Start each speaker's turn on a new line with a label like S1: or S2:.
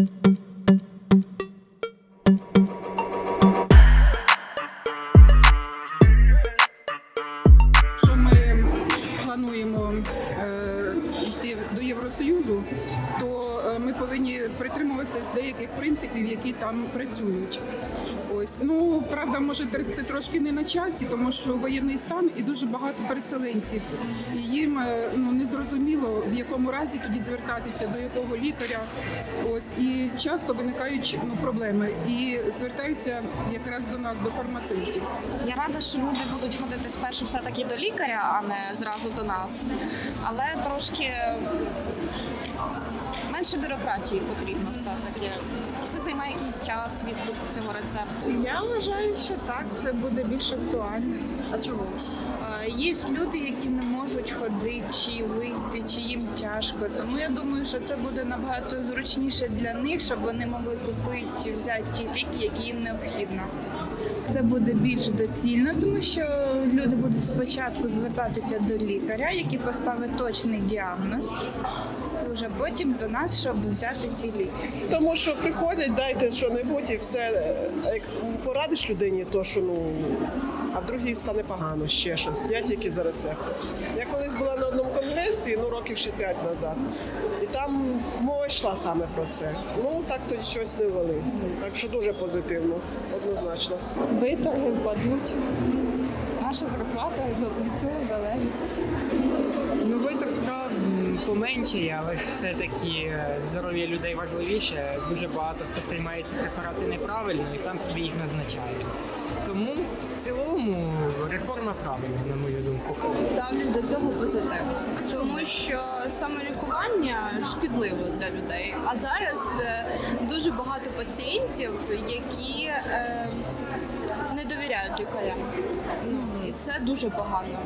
S1: Що ми плануємо е, йти до Євросоюзу, то ми повинні притримуватись деяких принципів, які там працюють. Ось ну правда, може це трошки не на часі, тому що воєнний стан і дуже багато переселенців. І їм е, ну не зрозуміло в якому разі тоді звертатися до якого лікаря. Ось і часто виникають ну, проблеми і звертаються якраз до нас, до фармацевтів.
S2: Я рада, що люди будуть ходити спершу все-таки до лікаря, а не зразу до нас. Але трошки менше бюрократії потрібно все-таки. Це займає якийсь час відпуск цього рецепту.
S3: Я вважаю, що так, це буде більш актуально.
S2: А чому?
S3: А, Є люди, які не можуть ходити чи вийти, чи їм тяжко. Тому я думаю, що це буде набагато зручніше для них, щоб вони могли купити, взяти ті ліки, які їм необхідно. Це буде більш доцільно, тому що люди будуть спочатку звертатися до лікаря, який поставить точний діагноз, і вже потім до нас, щоб взяти ці ліки.
S4: Тому що приходять, дайте що-небудь і все. Як порадиш людині, то що ну. А в другій стане погано ще щось. Я тільки за рецептом. Я колись була на одному конгресі, ну років ще п'ять назад, і там йшла саме про це. Ну так тоді щось не вели. Так що дуже позитивно, однозначно.
S5: виторги впадуть. Наша зарплата від цього залежить.
S6: Поменшає, але все-таки е, здоров'я людей важливіше. Дуже багато хто приймає ці препарати неправильно і сам собі їх назначає. Тому в цілому реформа правильна, на мою думку.
S7: ставлюсь до цього позитивно, тому що самолікування шкідливо для людей. А зараз е, дуже багато пацієнтів, які е, не довіряють лікарям. Ну і це дуже погано.